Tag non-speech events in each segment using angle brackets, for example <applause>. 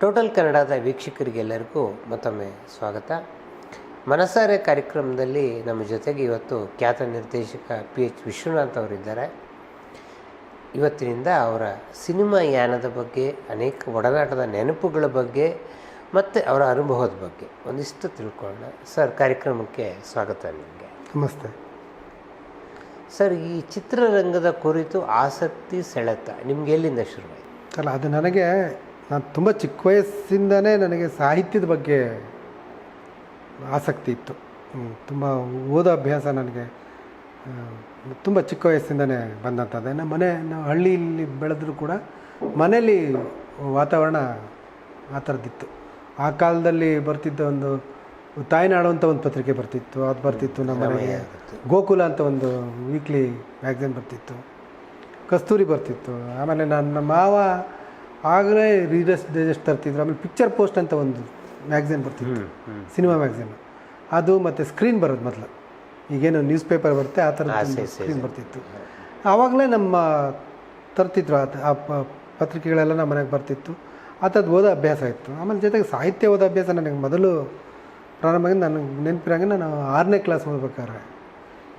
Total ಕನ್ನಡದ ವೀಕ್ಷಕರಿಗೆಲ್ಲರಿಗೂ ಮತ್ತೊಮ್ಮೆ ಸ್ವಾಗತ. ಮನಸಾರೆ ಕಾರ್ಯಕ್ರಮದಲ್ಲಿ ನಮ್ಮ ಜೊತೆಗೆ ಇವತ್ತು ಖ್ಯಾತ ನಿರ್ದೇಶಕ ಪಿ ಎಚ್ ವಿಶ್ವನಾಥ್ ಅವರಿದ್ದಾರೆ. ಇವತ್ತಿನಿಂದ ಅವರ ಸಿನಿಮಾ ಯಾನದ ಬಗ್ಗೆ ಅನೇಕ ಒಡನಾಟದ ನೆನಪುಗಳ ಬಗ್ಗೆ ಮತ್ತು ಅವರ ಅನುಭವದ ಬಗ್ಗೆ ಒಂದಿಷ್ಟು ತಿಳ್ಕೊಳ್ಳೋಣ. ಸರ್ ಕಾರ್ಯಕ್ರಮಕ್ಕೆ ಸ್ವಾಗತ ನಿಮಗೆ. ನಮಸ್ತೆ. ಸರ್ ಈ ಚಿತ್ರರಂಗದ ಕುರಿತು ಆಸಕ್ತಿ ಸೆಳೆತ ನಿಮ್ಗೆ ಎಲ್ಲಿಂದ ಶುರುವಾಯಿತು? ಅಲ್ಲ ಅದು ನನಗೆ ನಾನು ತುಂಬ ಚಿಕ್ಕ ವಯಸ್ಸಿಂದನೇ ನನಗೆ ಸಾಹಿತ್ಯದ ಬಗ್ಗೆ ಆಸಕ್ತಿ ಇತ್ತು. ತುಂಬ ಓದೋ ಅಭ್ಯಾಸ ನನಗೆ ತುಂಬ ಚಿಕ್ಕ ವಯಸ್ಸಿಂದನೇ ಬಂದಂಥದ್ದು. ನಮ್ಮ ಮನೆ ನಾವು ಹಳ್ಳಿಯಲ್ಲಿ ಬೆಳೆದರೂ ಕೂಡ ಮನೇಲಿ ವಾತಾವರಣ ಆ ಥರದ್ದಿತ್ತು. ಆ ಕಾಲದಲ್ಲಿ ಬರ್ತಿದ್ದ ಒಂದು ತಾಯ್ನಾಡು ಅಂತ ಒಂದು ಪತ್ರಿಕೆ ಬರ್ತಿತ್ತು. ಅದು ಬರ್ತಿತ್ತು ನಮ್ಮ ಮನೆಗೆ. ಗೋಕುಲ ಅಂತ ಒಂದು ವೀಕ್ಲಿ ಮ್ಯಾಗ್ಝಿನ್ ಬರ್ತಿತ್ತು. ಕಸ್ತೂರಿ ಬರ್ತಿತ್ತು. ಆಮೇಲೆ ನನ್ನ ಮಾವ ಆಗಲೇ ರೀಡರ್ಸ್ ಡೈಜೆಸ್ಟ್ ತರ್ತಿದ್ರು. ಆಮೇಲೆ ಪಿಕ್ಚರ್ ಪೋಸ್ಟ್ ಅಂತ ಒಂದು ಮ್ಯಾಗ್ಝಿನ್ ಬರ್ತಿತ್ತು. ಸಿನಿಮಾ ಮ್ಯಾಗ್ಝಿನ್ ಅದು ಮತ್ತು ಸ್ಕ್ರೀನ್ ಬರೋದು ಮೊದಲು. ಈಗೇನು ನ್ಯೂಸ್ ಪೇಪರ್ ಬರುತ್ತೆ ಆ ಥರ ಸ್ಕ್ರೀನ್ ಬರ್ತಿತ್ತು. ಆವಾಗಲೇ ನಮ್ಮ ತರ್ತಿದ್ರು ಆ ಆ ಪತ್ರಿಕೆಗಳೆಲ್ಲ ನಮ್ಮ ಮನೆಗೆ ಬರ್ತಿತ್ತು. ಆ ಥರದ್ದು ಓದೋ ಅಭ್ಯಾಸ ಇತ್ತು. ಆಮೇಲೆ ಜೊತೆಗೆ ಸಾಹಿತ್ಯ ಓದೋ ಅಭ್ಯಾಸ ನನಗೆ ಮೊದಲು ಪ್ರಾರಂಭ ಆಗಿ ನನಗೆ ನೆನಪಿರಂಗೆ ನಾನು ಆರನೇ ಕ್ಲಾಸ್ ಓದ್ಬೇಕಾದ್ರೆ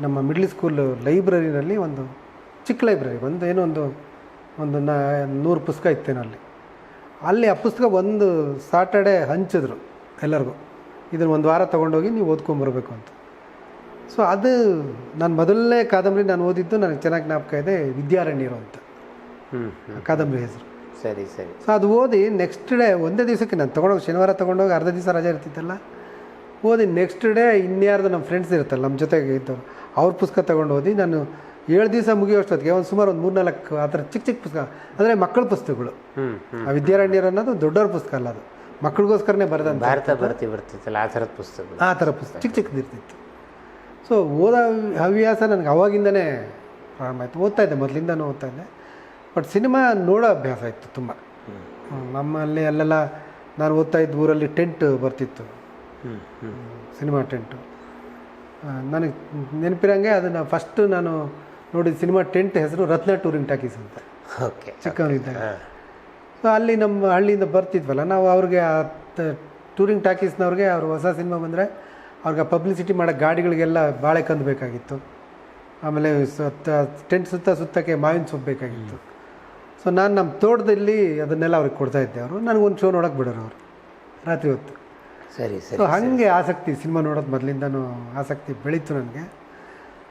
ನಮ್ಮ ಮಿಡ್ಲ್ ಸ್ಕೂಲ್ ಲೈಬ್ರರಿನಲ್ಲಿ ಒಂದು ಚಿಕ್ಕ ಲೈಬ್ರರಿ ಒಂದು ಏನೋ ಒಂದು ಒಂದು ನಾ ನೂರು ಪುಸ್ತಕ ಇತ್ತೇನು ಅಲ್ಲಿ. ಅಲ್ಲಿ ಆ ಪುಸ್ತಕ ಒಂದು ಸಾಟರ್ಡೆ ಹಂಚಿದ್ರು ಎಲ್ಲರಿಗೂ. ಇದನ್ನು ಒಂದು ವಾರ ತೊಗೊಂಡೋಗಿ ನೀವು ಓದ್ಕೊಂಬರ್ಬೇಕು ಅಂತ. ಸೊ ಅದು ನಾನು ಮೊದಲನೇ ಕಾದಂಬರಿ ನಾನು ಓದಿದ್ದು ನನಗೆ ಚೆನ್ನಾಗಿ ಜ್ಞಾಪಕ ಇದೆ ವಿದ್ಯಾರಣ್ಯರು ಅಂತ. ಕಾದಂಬರಿ ಹೆಸರು. ಸರಿ ಸರಿ. ಸೊ ಅದು ಓದಿ ನೆಕ್ಸ್ಟ್ ಡೇ ಒಂದೇ ದಿವಸಕ್ಕೆ ನಾನು ತೊಗೊಂಡೋಗಿ ಶನಿವಾರ ತೊಗೊಂಡೋಗಿ ಅರ್ಧ ದಿವಸ ರಜೆ ಇರ್ತಿತ್ತಲ್ಲ ಓದಿ ನೆಕ್ಸ್ಟ್ ಡೇ ಇನ್ಯಾರ್ದು ನಮ್ಮ ಫ್ರೆಂಡ್ಸ್ ಇರುತ್ತಲ್ಲ ನಮ್ಮ ಜೊತೆಗೆ ಇದ್ದವರು ಅವ್ರ ಪುಸ್ತಕ ತೊಗೊಂಡು ಓದಿ ನಾನು ಏಳು ದಿವಸ ಮುಗಿಯೋಷ್ಟೊತ್ತಿಗೆ ಒಂದು ಸುಮಾರು ಒಂದು ಮೂರ್ನಾಲ್ಕು ಆ ಥರ ಚಿಕ್ಕ ಚಿಕ್ಕ ಪುಸ್ತಕ ಅಂದರೆ ಮಕ್ಕಳ ಪುಸ್ತಕಗಳು. ಆ ವಿದ್ಯಾರಣ್ಯರು ಅನ್ನೋದು ದೊಡ್ಡವ್ರ ಪುಸ್ತಕ ಅಲ್ಲ ಅದು. ಮಕ್ಕಳಿಗೋಸ್ಕರನೇ ಬರೆದ ಭಾರತ ಬರ್ತಿ ಬರ್ತಿತ್ತಲ್ಲ ಆ ಥರದ ಪುಸ್ತಕ ಆ ಥರ ಪುಸ್ತಕ ಚಿಕ್ಕ ಚಿಕ್ಕದಿರ್ತಿತ್ತು ಸೊ ಓದೋ ಹವ್ಯಾಸ ನನಗೆ ಅವಾಗಿಂದನೇ ಪ್ರಾರಂಭ ಆಯಿತು. ಓದ್ತಾ ಇದ್ದೆ ಮೊದಲಿಂದನೂ ಓದ್ತಾ ಇದ್ದೆ. ಬಟ್ ಸಿನಿಮಾ ನೋಡೋ ಅಭ್ಯಾಸ ಇತ್ತು ತುಂಬ. ನಮ್ಮಲ್ಲಿ ಅಲ್ಲೆಲ್ಲ ನಾನು ಓದ್ತಾ ಇದ್ದ ಊರಲ್ಲಿ ಟೆಂಟ್ ಬರ್ತಿತ್ತು. Cinema tent. ನನಗೆ ನೆನಪಿರಂಗೆ ಅದನ್ನು ಫಸ್ಟು ನಾನು ನೋಡಿದ ಸಿನಿಮಾ ಟೆಂಟ್ ಹೆಸರು ರತ್ನ ಟೂರಿಂಗ್ ಟಾಕೀಸ್ ಅಂತ. ಓಕೆ ಚಿಕ್ಕವನಿದ್ದಾಗ. ಸೊ ಅಲ್ಲಿ ನಮ್ಮ ಹಳ್ಳಿಯಿಂದ ಬರ್ತಿದ್ವಲ್ಲ ನಾವು ಅವ್ರಿಗೆ ಆ ಟೂರಿಂಗ್ ಟಾಕೀಸ್ನವ್ರಿಗೆ ಅವ್ರು ಹೊಸ ಸಿನಿಮಾ ಬಂದರೆ ಅವ್ರಿಗೆ ಪಬ್ಲಿಸಿಟಿ ಮಾಡೋ ಗಾಡಿಗಳಿಗೆಲ್ಲ ಬಾಳೆಕಂದು ಬೇಕಾಗಿತ್ತು. ಆಮೇಲೆ ಸುತ್ತ ಟೆಂಟ್ ಸುತ್ತ ಸುತ್ತಕ್ಕೆ ಮಾವಿನ ಸೊಪ್ಪು ಬೇಕಾಗಿತ್ತು. ಸೊ ನಾನು ನಮ್ಮ ತೋಟದಲ್ಲಿ ಅದನ್ನೆಲ್ಲ ಅವ್ರಿಗೆ ಕೊಡ್ತಾ ಇದ್ದೆ ಅವರು. ನನಗೊಂದು ಶೋ ನೋಡೋಕೆ ಬಿಡೋರು ಅವರು ರಾತ್ರಿ ಹೊತ್ತು. ಸರಿ ಸರಿ ಸೊ ಹಾಗೆ ಆಸಕ್ತಿ ಸಿನಿಮಾ ನೋಡೋದು ಮೊದಲಿಂದನೂ ಆಸಕ್ತಿ ಬೆಳೀತು ನನಗೆ.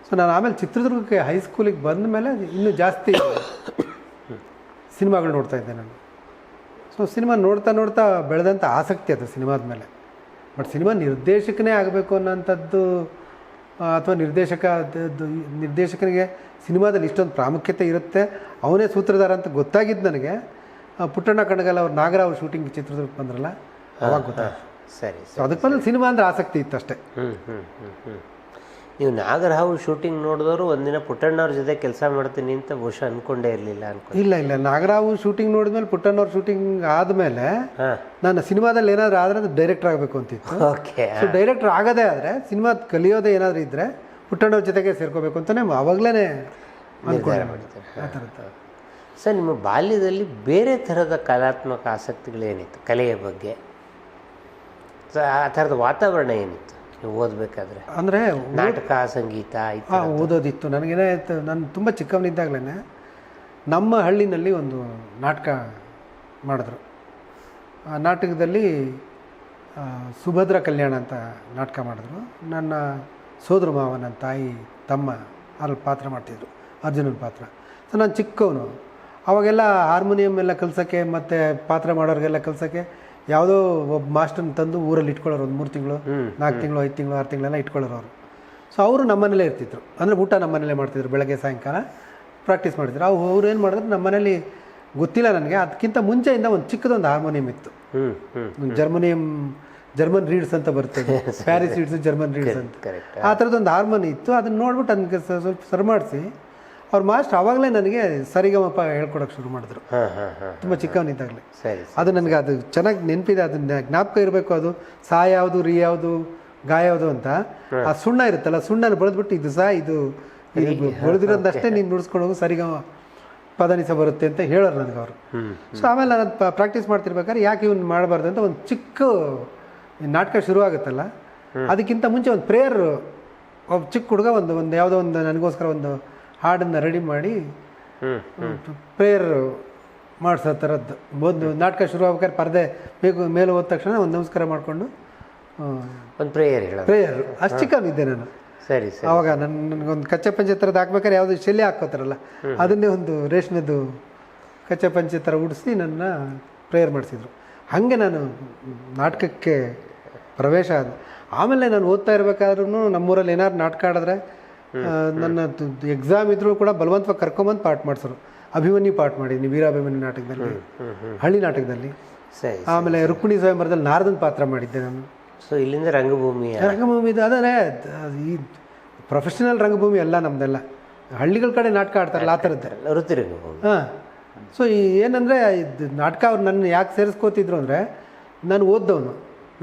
ಸೊ ನಾನು ಆಮೇಲೆ ಚಿತ್ರದುರ್ಗಕ್ಕೆ ಹೈಸ್ಕೂಲಿಗೆ ಬಂದ ಮೇಲೆ ಇನ್ನೂ ಜಾಸ್ತಿ ಸಿನಿಮಾಗಳು ನೋಡ್ತಾ ಇದ್ದೆ ನಾನು. ಸೊ ಸಿನಿಮಾ ನೋಡ್ತಾ ನೋಡ್ತಾ ಬೆಳೆದಂಥ ಆಸಕ್ತಿ ಅದು ಸಿನಿಮಾದ ಮೇಲೆ. ಬಟ್ ಸಿನಿಮಾ ನಿರ್ದೇಶಕನೇ ಆಗಬೇಕು ಅನ್ನೋಂಥದ್ದು ಅಥವಾ ನಿರ್ದೇಶಕ ನಿರ್ದೇಶಕನಿಗೆ ಸಿನಿಮಾದಲ್ಲಿ ಇಷ್ಟೊಂದು ಪ್ರಾಮುಖ್ಯತೆ ಇರುತ್ತೆ. ಅವನೇ ಸೂತ್ರಧಾರ ಅಂತ ಗೊತ್ತಾಗಿದ್ದು ನನಗೆ. ಪುಟ್ಟಣ್ಣ ಕಣಗಲ್ಲ ಅವ್ರು ನಾಗರಾವ್ ಶೂಟಿಂಗ್ ಚಿತ್ರದುರ್ಗ ಬಂದ್ರಲ್ಲ ಅವಾಗ ಗೊತ್ತಾಯ್ತು. ಸರಿ ಸೊ ಅದಕ್ಕೆ ಸಿನಿಮಾ ಅಂದರೆ ಆಸಕ್ತಿ ಇತ್ತು ಅಷ್ಟೇ. ಹ್ಞೂ ಹ್ಞೂ ಹ್ಞೂ ಹ್ಞೂ ನೀವು ನಾಗರಹಾವು ಶೂಟಿಂಗ್ ನೋಡಿದವರು ಒಂದಿನ ಪುಟ್ಟಣ್ಣವ್ರ ಜೊತೆ ಕೆಲಸ ಮಾಡ್ತೀನಿ ಅಂತ ಬಹುಶಃ ಅನ್ಕೊಂಡೇ ಇರಲಿಲ್ಲ ಅನ್ಕೊಂಡು ಇಲ್ಲ ಇಲ್ಲ. ನಾಗರಾವು ಶೂಟಿಂಗ್ ನೋಡಿದ್ಮೇಲೆ ಪುಟ್ಟಣ್ಣವ್ರ ಶೂಟಿಂಗ್ ಆದಮೇಲೆ ಹಾಂ. ನಾನು ಸಿನಿಮಾದಲ್ಲಿ ಏನಾದರೂ ಆದರೆ ಅದು ಡೈರೆಕ್ಟರ್ ಆಗಬೇಕು ಅಂತಿತ್ತು. ಓಕೆ ಸೊ ಡೈರೆಕ್ಟರ್ ಆಗದೇ ಆದರೆ ಸಿನಿಮಾ ಕಲಿಯೋದೇ ಏನಾದರೂ ಇದ್ದರೆ ಪುಟ್ಟಣ್ಣವ್ರ ಜೊತೆಗೆ ಸೇರ್ಕೋಬೇಕು ಅಂತಲೇ ಆವಾಗಲೇ ಅನ್ಕೊಂಡೆ. ಆ ಥರದ್ದು. ಸರ್ ನಿಮ್ಮ ಬಾಲ್ಯದಲ್ಲಿ ಬೇರೆ ಥರದ ಕಲಾತ್ಮಕ ಆಸಕ್ತಿಗಳೇನಿತ್ತು? ಕಲೆಯ ಬಗ್ಗೆ? ಸೊ ಆ ಥರದ ವಾತಾವರಣ ಏನಿತ್ತು? ಓದಬೇಕಾದ್ರೆ. ಅಂದರೆ ನಾಟಕ ಸಂಗೀತ ಹಾಂ ಓದೋದಿತ್ತು. ನನಗೇನಾಯ್ತು ನಾನು ತುಂಬ ಚಿಕ್ಕವನಿದ್ದಾಗಲೇ ನಮ್ಮ ಹಳ್ಳಿನಲ್ಲಿ ಒಂದು ನಾಟಕ ಮಾಡಿದ್ರು. ಆ ನಾಟಕದಲ್ಲಿ ಸುಭದ್ರ ಕಲ್ಯಾಣ ಅಂತ ನಾಟಕ ಮಾಡಿದ್ರು. ನನ್ನ ಸೋದರ ಮಾವ ನನ್ನ ತಾಯಿ ತಮ್ಮ ಅಲ್ಲಿ ಪಾತ್ರ ಮಾಡ್ತಿದ್ರು ಅರ್ಜುನನ ಪಾತ್ರ. ಸೊ ನಾನು ಚಿಕ್ಕವನು. ಅವಾಗೆಲ್ಲ ಹಾರ್ಮೋನಿಯಂ ಎಲ್ಲ ಕಲ್ಸೋಕ್ಕೆ ಮತ್ತು ಪಾತ್ರ ಮಾಡೋರಿಗೆಲ್ಲ ಕಲ್ಸೋಕ್ಕೆ ಯಾವುದೋ ಒಬ್ಬ ಮಾಸ್ಟರ್ನ ತಂದು ಊರಲ್ಲಿ ಇಟ್ಕೊಳ್ಳೋರು ಒಂದು ಮೂರು ತಿಂಗಳು ನಾಲ್ಕು ತಿಂಗಳು ಐದು ತಿಂಗಳು ಆರು ತಿಂಗಳೆಲ್ಲ ಇಟ್ಕೊಳ್ಳೋರು ಅವರು. ಸೊ ಅವರು ನಮ್ಮನೇಲೇ ಇರ್ತಿದ್ರು. ಅಂದರೆ ಊಟ ನಮ್ಮನೇಲೇ ಮಾಡ್ತಿದ್ರು ಬೆಳಗ್ಗೆ ಸಾಯಂಕಾಲ. ಪ್ರಾಕ್ಟೀಸ್ ಮಾಡಿದ್ರು. ಅವು ಅವ್ರು ಏನು ಮಾಡಿದ್ರು ನಮ್ಮನೇಲಿ ಗೊತ್ತಿಲ್ಲ ನನಗೆ. ಅದಕ್ಕಿಂತ ಮುಂಚೆಯಿಂದ ಒಂದು ಚಿಕ್ಕದೊಂದು ಹಾರ್ಮೋನಿಯಂ ಇತ್ತು. ಜರ್ಮನಿಯಂ ಜರ್ಮನ್ ರೀಡ್ಸ್ ಅಂತ ಬರ್ತದೆ. ಪ್ಯಾರಿಸ್ ರೀಡ್ಸ್ ಜರ್ಮನ್ ರೀಡ್ಸ್ ಅಂತ. ಆ ಥರದ್ದೊಂದು ಹಾರ್ಮೋನಿ ಇತ್ತು. ಅದನ್ನ ನೋಡ್ಬಿಟ್ಟು ಅದಕ್ಕೆ ಸ್ವಲ್ಪ ಸರ್ ಮಾಡಿಸಿ ಅವ್ರ ಮಾಸ್ಟರ್ ಆವಾಗಲೇ ನನಗೆ ಸರಿಗಮಪ ಹೇಳ್ಕೊಡೋಕೆ ಶುರು ಮಾಡಿದ್ರು. ತುಂಬ ಚಿಕ್ಕವನಿದ್ದಾಗಲೇ. ಸರಿ ಅದು ನನಗೆ ಅದು ಚೆನ್ನಾಗಿ ನೆನಪಿದೆ ಅದನ್ನ ಜ್ಞಾಪಕ ಇರಬೇಕು ಅದು. ಸಾ ಯಾವುದು ರೀ ಯಾವುದು ಗಾ ಯಾವುದು ಅಂತ. ಆ ಸುಣ್ಣ ಇರುತ್ತಲ್ಲ ಸುಣ್ಣನ ಬೆಳೆದ್ಬಿಟ್ಟು ಇದು ಸಾ ಇದು ಬೆಳೆದಿರೋದಷ್ಟೇ ನೀನು ನುಡಿಸ್ಕೊಂಡು ಹೋಗು ಸರಿಗಮ ಪದನಿಸ ಬರುತ್ತೆ ಅಂತ ಹೇಳೋರು ನನಗೆ ಅವರು. ಸೊ ಆಮೇಲೆ ನಾನು ಪ್ರಾಕ್ಟೀಸ್ ಮಾಡ್ತಿರ್ಬೇಕಾದ್ರೆ ಯಾಕೆ ಇವ್ನು ಮಾಡಬಾರ್ದು ಅಂತ ಒಂದು ಚಿಕ್ಕ ನಾಟಕ ಶುರು ಆಗುತ್ತಲ್ಲ ಅದಕ್ಕಿಂತ ಮುಂಚೆ ಒಂದು ಪ್ರೇಯರ್ ಒಬ್ಬ ಚಿಕ್ಕ ಹುಡುಗ ಒಂದು ಒಂದು ಯಾವುದೋ ಒಂದು ನನಗೋಸ್ಕರ ಒಂದು ಹಾಡನ್ನು ರೆಡಿ ಮಾಡಿ ಪ್ರೇಯರ್ ಮಾಡಿಸೋ ಥರದ್ದು ಒಂದು ನಾಟಕ ಶುರು ಆಗ್ಬೇಕಾದ್ರೆ ಪರದೆ ಬೇಕು ಮೇಲೆ ಹೋದ ತಕ್ಷಣ ಒಂದು ನಮಸ್ಕಾರ ಮಾಡಿಕೊಂಡು ಒಂದು ಪ್ರೇಯರ್ ಹೇಳೋ ಪ್ರೇಯರ್ ಅಷ್ಟು ಇದ್ದೆ ನಾನು. ಸರಿ ಸರಿ. ಅವಾಗ ನನ್ನ ನನಗೊಂದು ಕಚ್ಚೆ ಪಂಚೆ ಥರದ್ದು ಹಾಕ್ಬೇಕಾದ್ರೆ ಯಾವುದು ಶೆಲೆ ಹಾಕೋತಾರಲ್ಲ ಅದನ್ನೇ ಒಂದು ರೇಷ್ಮೆದು ಕಚ್ಚೆ ಪಂಚೆ ಥರ ಉಡಿಸಿ ನನ್ನ ಪ್ರೇಯರ್ ಮಾಡಿಸಿದ್ರು. ಹಾಗೆ ನಾನು ನಾಟಕಕ್ಕೆ ಪ್ರವೇಶ ಆದ. ಆಮೇಲೆ ನಾನು ಓದ್ತಾ ಇರಬೇಕಾದ್ರೂ ನಮ್ಮೂರಲ್ಲಿ ಏನಾದ್ರು ನಾಟಕ ಆಡಿದ್ರೆ ನನ್ನ ಎಕ್ಸಾಮ್ ಇದ್ರೂ ಕೂಡ ಬಲವಂತವಾಗಿ ಕರ್ಕೊಂಬಂದು ಪಾಠ ಮಾಡಿಸೋರು. ಅಭಿಮನ್ಯು ಪಾಠ ಮಾಡಿದ್ದೀನಿ ವೀರಾಭಿಮನ್ಯು ನಾಟಕದಲ್ಲಿ ಹಳ್ಳಿ ನಾಟಕದಲ್ಲಿ. ಸರಿ ಆಮೇಲೆ ರುಕ್ಮಿಣಿ ಸ್ವಯಂವರದಲ್ಲಿ ನಾರದನ್ ಪಾತ್ರ ಮಾಡಿದ್ದೆ ನಾನು. ಸೊ ಇಲ್ಲಿಂದ ರಂಗಭೂಮಿ ರಂಗಭೂಮಿ ಇದು ಅದೇ ಈ ಪ್ರೊಫೆಷನಲ್ ರಂಗಭೂಮಿ ಅಲ್ಲ ನಮ್ದೆಲ್ಲ. ಹಳ್ಳಿಗಳ ಕಡೆ ನಾಟಕ ಆಡ್ತಾರಲ್ಲ ಆ ಥರದ್ದು. ವೃತ್ತಿ ರಂಗಭೂಮಿ. ಹಾಂ. ಸೊ ಏನಂದರೆ ಇದು ನಾಟಕ ಅವ್ರು ನನ್ನ ಯಾಕೆ ಸೇರಿಸ್ಕೋತಿದ್ರು ಅಂದರೆ ನಾನು ಓದ್ದವನು.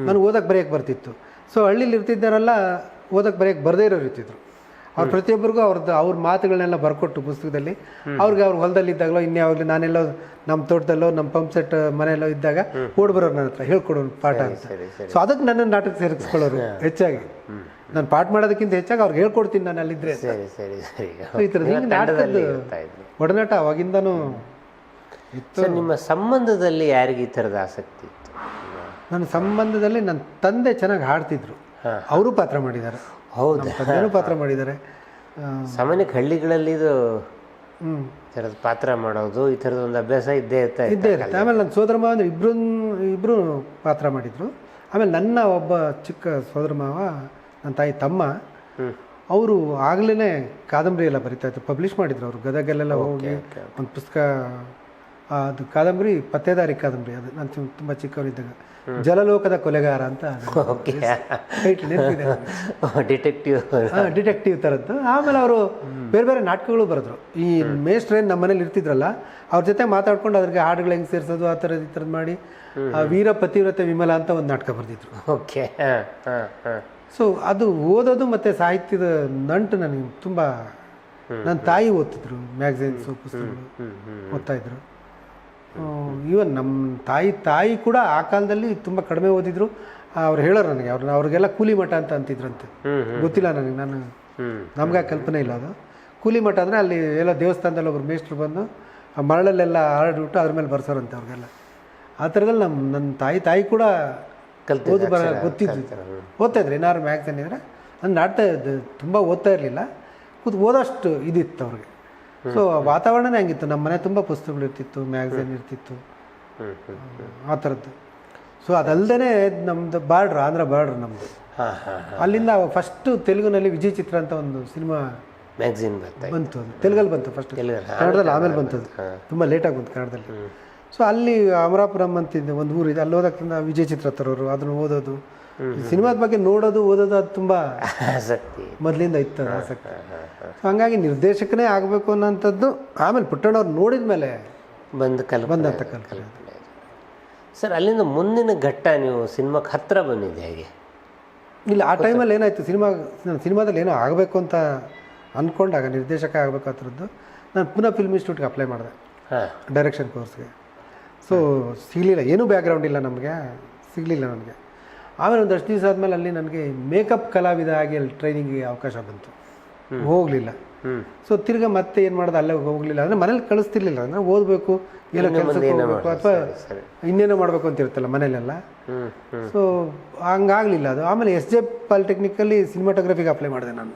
ನಾನು ಓದಕ್ಕೆ ಬರೆಯೋಕ್ಕೆ ಬರ್ತಿತ್ತು. ಸೊ ಹಳ್ಳಿಲಿ ಇರ್ತಿದ್ದಾರಲ್ಲ ಓದಕ್ಕೆ ಬರೆಯೋಕ್ಕೆ ಬರದೇ ಇರೋರು ಇರ್ತಿದ್ರು. ಅವ್ರು ಪ್ರತಿಯೊಬ್ಬರಿಗೂ ಅವ್ರದ್ದು ಅವ್ರ ಮಾತುಗಳನ್ನೆಲ್ಲ ಬರ್ಕೊಟ್ಟು ಪುಸ್ತಕದಲ್ಲಿ. ಅವ್ರಿಗೆ ಅವ್ರ ಹೊಲದಲ್ಲಿ ಇದ್ದಾಗಲೋ ಇನ್ಯಾವಾಗಲೂ ನಾನೆಲ್ಲೋ ನಮ್ಮ ತೋಟದಲ್ಲೋ ನಮ್ಮ ಪಂಪ್ ಸೆಟ್ ಮನೆಯಲ್ಲೋ ಇದ್ದಾಗ ಓಡ್ಬರೋರು ನನ್ನ ಹತ್ರ ಹೇಳ್ಕೊಡೋರು ಪಾಠ ಅಂತ. ಸೊ ಅದಕ್ಕೆ ನನ್ನನ್ನು ನಾಟಕ ಸೇರಿಸ್ಕೊಳ್ಳೋರು ಹೆಚ್ಚಾಗಿ. ನಾನು ಪಾಠ ಮಾಡೋದಕ್ಕಿಂತ ಹೆಚ್ಚಾಗಿ ಅವ್ರಿಗೆ ಹೇಳ್ಕೊಡ್ತೀನಿ ನಾನು ಅಲ್ಲಿದ್ದರೆ ಸರಿ ಸರಿ ಸರಿ. ಈ ಹಿಂಗೆ ಇದ್ರಿ. ಒಡನಾಟ ಅವಾಗಿಂದನೂ ನಿಮ್ಮ ಸಂಬಂಧದಲ್ಲಿ ಯಾರಿಗೆ ಈ ಥರದ ಆಸಕ್ತಿ ಇತ್ತು? ನನ್ನ ಸಂಬಂಧದಲ್ಲಿ ನನ್ನ ತಂದೆ ಚೆನ್ನಾಗಿ ಹಾಡ್ತಿದ್ರು. ಅವರು ಪಾತ್ರ ಮಾಡಿದ್ದಾರೆ. ಹೌದಾ. ಪಾತ್ರ ಮಾಡಿದ್ದಾರೆ. ಸಾಮಾನ್ಯಕ್ಕೆ ಹಳ್ಳಿಗಳಲ್ಲಿ ಇದು ಥರದ ಪಾತ್ರ ಮಾಡೋದು ಈ ಥರದ ಒಂದು ಅಭ್ಯಾಸ ಇದ್ದೇ ಇರ್ತಾ ಇದ್ದೇ ಇರುತ್ತೆ. ಆಮೇಲೆ ನನ್ನ ಸೋದರ ಮಾವ ಅಂದರೆ ಇಬ್ಬರು ಇಬ್ಬರು ಪಾತ್ರ ಮಾಡಿದರು. ಆಮೇಲೆ ನನ್ನ ಒಬ್ಬ ಚಿಕ್ಕ ಸೋದರ ಮಾವ ನನ್ನ ತಾಯಿ ತಮ್ಮ. ಅವರು ಆಗಲೇ ಕಾದಂಬರಿ ಎಲ್ಲ ಬರಿತಾ ಇದ್ರು. ಪಬ್ಲಿಷ್ ಮಾಡಿದ್ರು ಅವರು. ಗದಗಲ್ಲೆಲ್ಲ ಹೋಗಿ ಒಂದು ಪುಸ್ತಕ ಅದು ಕಾದಂಬರಿ ಪತ್ತೇದಾರಿ ಕಾದಂಬರಿ ಅದು ನಾನು ತುಂಬ ಚಿಕ್ಕವರಿದ್ದಾಗ. ಜಲಲೋಕದ ಕೊಲೆಗಾರ ಅಂತ ಡಿಟೆಕ್ಟಿವ್ ಡಿಟೆಕ್ಟಿವ್ ಥರದ್ದು. ಆಮೇಲೆ ಅವರು ಬೇರೆ ಬೇರೆ ನಾಟಕಗಳು ಬರೆದ್ರು. ಈ ಮೇಸ್ಟ್ರೇನ್ ನಮ್ಮ ಮನೇಲಿ ಇರ್ತಿದ್ರಲ್ಲ ಅವ್ರ ಜೊತೆ ಮಾತಾಡ್ಕೊಂಡು ಅದ್ರಿಗೆ ಹಾಡುಗಳು ಹೆಂಗೆ ಸೇರಿಸೋದು ಆ ಥರದ್ದು ಈ ಥರದ್ದು ಮಾಡಿ ವೀರ ಪತಿವ್ರತೆ ವಿಮಲ ಅಂತ ಒಂದು ನಾಟಕ ಬರೆದಿದ್ರು. ಓಕೆ. ಸೊ ಅದು ಓದೋದು ಮತ್ತು ಸಾಹಿತ್ಯದ ನಂಟು ನನಗೆ ತುಂಬ ನನ್ನ ತಾಯಿ ಓದ್ತಿದ್ರು ಮ್ಯಾಗ್ಝಿನ್ಸು ಪುಸ್ತಕಗಳು ಓದ್ತಾ ಇದ್ರು. ಈವನ್ ನಮ್ಮ ತಾಯಿ ತಾಯಿ ಕೂಡ ಆ ಕಾಲದಲ್ಲಿ ತುಂಬ ಕಡಿಮೆ ಓದಿದ್ರು. ಅವ್ರು ಹೇಳೋರು ನನಗೆ ಅವ್ರನ್ನ ಅವ್ರಿಗೆಲ್ಲ ಕೂಲಿ ಮಠ ಅಂತ ಅಂತಿದ್ರಂತೆ. ಗೊತ್ತಿಲ್ಲ ನನಗೆ ನಾನು ನಮ್ಗೆ ಆ ಕಲ್ಪನೆ ಇಲ್ಲ ಅದು. ಕೂಲಿ ಮಠ ಅಂದರೆ ಅಲ್ಲಿ ಎಲ್ಲ ದೇವಸ್ಥಾನದಲ್ಲಿ ಒಬ್ರು ಮೇಸ್ಟ್ರು ಬಂದು ಆ ಮರಳಲ್ಲೆಲ್ಲ ಹರಡ್ಬಿಟ್ಟು ಅದ್ರ ಮೇಲೆ ಬರ್ಸೋರಂತೆ ಅವ್ರಿಗೆಲ್ಲ. ಆ ಥರದಲ್ಲಿ ನಮ್ಮ ನನ್ನ ತಾಯಿ ತಾಯಿ ಕೂಡ ಕಲ್ತು ಓದು ಬರ ಗೊತ್ತಿದ್ದು. ಓದ್ತಾ ಇದ್ರು ಏನಾದ್ರು ಮ್ಯಾಗ್ಝನ್ ಇದ್ರೆ. ನಾನು ನಾಡ್ತಾ ತುಂಬ ಓದ್ತಾ ಇರಲಿಲ್ಲ. ಕೂತು ಓದೋಷ್ಟು ಇದಿತ್ತು ಅವ್ರಿಗೆ. ಸೊ ವಾತಾವರಣನೇ ಹಂಗಿತ್ತು? ನಮ್ಮ ಮನೆ ತುಂಬ ಪುಸ್ತಕಗಳು ಇರ್ತಿತ್ತು ಮ್ಯಾಗ್ಝಿನ್ ಇರ್ತಿತ್ತು. ಆ ಥರದ್ದು. ಸೊ ಅದಲ್ಲದೆ ನಮ್ಮದು ಬಾರ್ಡ್ರ್ ಆಂಧ್ರ ಬಾರ್ಡ್ರ್ ನಮ್ಮದು ಅಲ್ಲಿಂದ ಫಸ್ಟು ತೆಲುಗುನಲ್ಲಿ ವಿಜಯ್ ಚಿತ್ರ ಅಂತ ಒಂದು ಸಿನಿಮಾ ಮ್ಯಾಗ್ಝಿನ್ ಬಂತು ಅದು. ತೆಲುಗಲ್ಲಿ ಬಂತು ಫಸ್ಟ್ ಕನ್ನಡದಲ್ಲಿ ಆಮೇಲೆ ಬಂತು ಅದು. ತುಂಬ ಲೇಟಾಗಿ ಬಂತು ಕನ್ನಡದಲ್ಲಿ. ಸೊ ಅಲ್ಲಿ ಅಮರಾಪುರಂ ಅಂತಿದ್ದೆ ಒಂದು ಊರಿದೆ. ಅಲ್ಲಿ ಹೋದಕ್ಕಿಂತ ವಿಜಯ ಚಿತ್ರ ತರೋರು ಅದನ್ನು ಓದೋದು. ಸಿನಿಮಾದ ಬಗ್ಗೆ ನೋಡೋದು ಓದೋದು ಅದು ತುಂಬ ಆಸಕ್ತಿ. ಮೊದಲಿಂದ ಇತ್ತು ಆಸಕ್ತಿ. ಸೊ ಹಂಗಾಗಿ ನಿರ್ದೇಶಕನೇ ಆಗಬೇಕು ಅನ್ನೋಂಥದ್ದು ಆಮೇಲೆ ಪುಟ್ಟಣ್ಣವ್ರು ನೋಡಿದ ಮೇಲೆ ಬಂದು ಕಲ್ ಬಂದಂಥ ಕಲ್ಪನೆ ಸರ್ ಅಲ್ಲಿಂದ ಮುಂದಿನ ಘಟ್ಟ ನೀವು ಸಿನಿಮಾಕ್ಕೆ ಹತ್ತಿರ ಬಂದಿದೆ ಹೇಗೆ? ಇಲ್ಲ ಆ ಟೈಮಲ್ಲಿ ಏನಾಯಿತು ಸಿನಿಮಾ ನಾನು ಸಿನಿಮಾದಲ್ಲಿ ಏನೋ ಆಗಬೇಕು ಅಂತ ಅಂದ್ಕೊಂಡಾಗ ನಿರ್ದೇಶಕ ಆಗಬೇಕು ಆ ಥರದ್ದು ನಾನು ಪುನಃ ಫಿಲ್ಮ್ ಇನ್ಸ್ಟಿಟ್ಯೂಟ್ಗೆ ಅಪ್ಲೈ ಮಾಡಿದೆ ಹಾಂ. ಡೈರೆಕ್ಷನ್ ಕೋರ್ಸ್ಗೆ ಸೊ ಸಿಗಲಿಲ್ಲ ಏನೂ ಬ್ಯಾಕ್ಗ್ರೌಂಡ್ ಇಲ್ಲ ನಮಗೆ ಸಿಗಲಿಲ್ಲ ನನಗೆ. ಆಮೇಲೆ ಒಂದಷ್ಟು ದಿವಸ ಆದಮೇಲೆ ಅಲ್ಲಿ ನನಗೆ ಮೇಕಪ್ ಕಲಾವಿದ ಆಗಿ ಅಲ್ಲಿ ಟ್ರೈನಿಂಗ್ಗೆ ಅವಕಾಶ ಬಂತು. ಹೋಗಲಿಲ್ಲ. ಸೊ ತಿರ್ಗ ಮತ್ತೆ ಏನು ಮಾಡೋದು? ಅಲ್ಲೇ ಹೋಗಲಿಲ್ಲ. ಅಂದರೆ ಮನೇಲಿ ಕಳಿಸ್ತಿರ್ಲಿಲ್ಲ. ಅಂದರೆ ಓದಬೇಕು ಏನೋ ಕೆಲಸಕ್ಕೆ ಹೋಗ್ಬೇಕು ಅಥವಾ ಇನ್ನೇನೋ ಮಾಡಬೇಕು ಅಂತ ಇರುತ್ತಲ್ಲ ಮನೇಲೆಲ್ಲ? ಸೊ ಹಂಗಾಗಲಿಲ್ಲ ಅದು. ಆಮೇಲೆ ಎಸ್ ಜೆ ಪಾಲಿಟೆಕ್ನಿಕಲ್ಲಿ ಸಿನಿಮಾಟೋಗ್ರಫಿಗೆ ಅಪ್ಲೈ ಮಾಡಿದೆ ನಾನು.